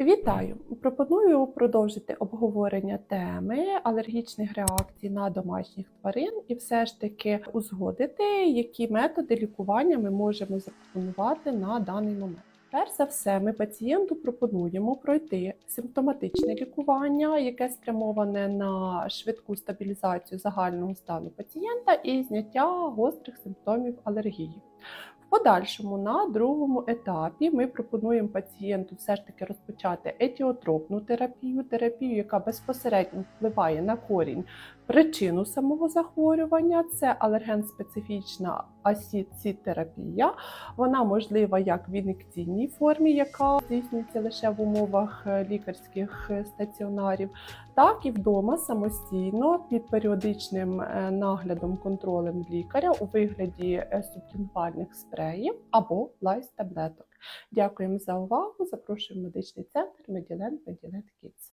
Вітаю! Пропоную продовжити обговорення теми алергічних реакцій на домашніх тварин і все ж таки узгодити, які методи лікування ми можемо запропонувати на даний момент. Перш за все, ми пацієнту пропонуємо пройти симптоматичне лікування, яке спрямоване на швидку стабілізацію загального стану пацієнта і зняття гострих симптомів алергії. В подальшому на другому етапі ми пропонуємо пацієнту все ж таки розпочати етіотропну терапію, терапію, яка безпосередньо впливає на корінь причину самого захворювання. Це алерген-специфічна асіцітерапія. Вона можлива як в ін'єкційній формі, яка здійснюється лише в умовах е, лікарських е, стаціонарів, так і вдома самостійно під періодичним е, наглядом контролем лікаря у вигляді е, субтінвальних спреїв або лайс таблеток. Дякуємо за увагу. Запрошуємо в медичний центр Меділен Меділен Кіц.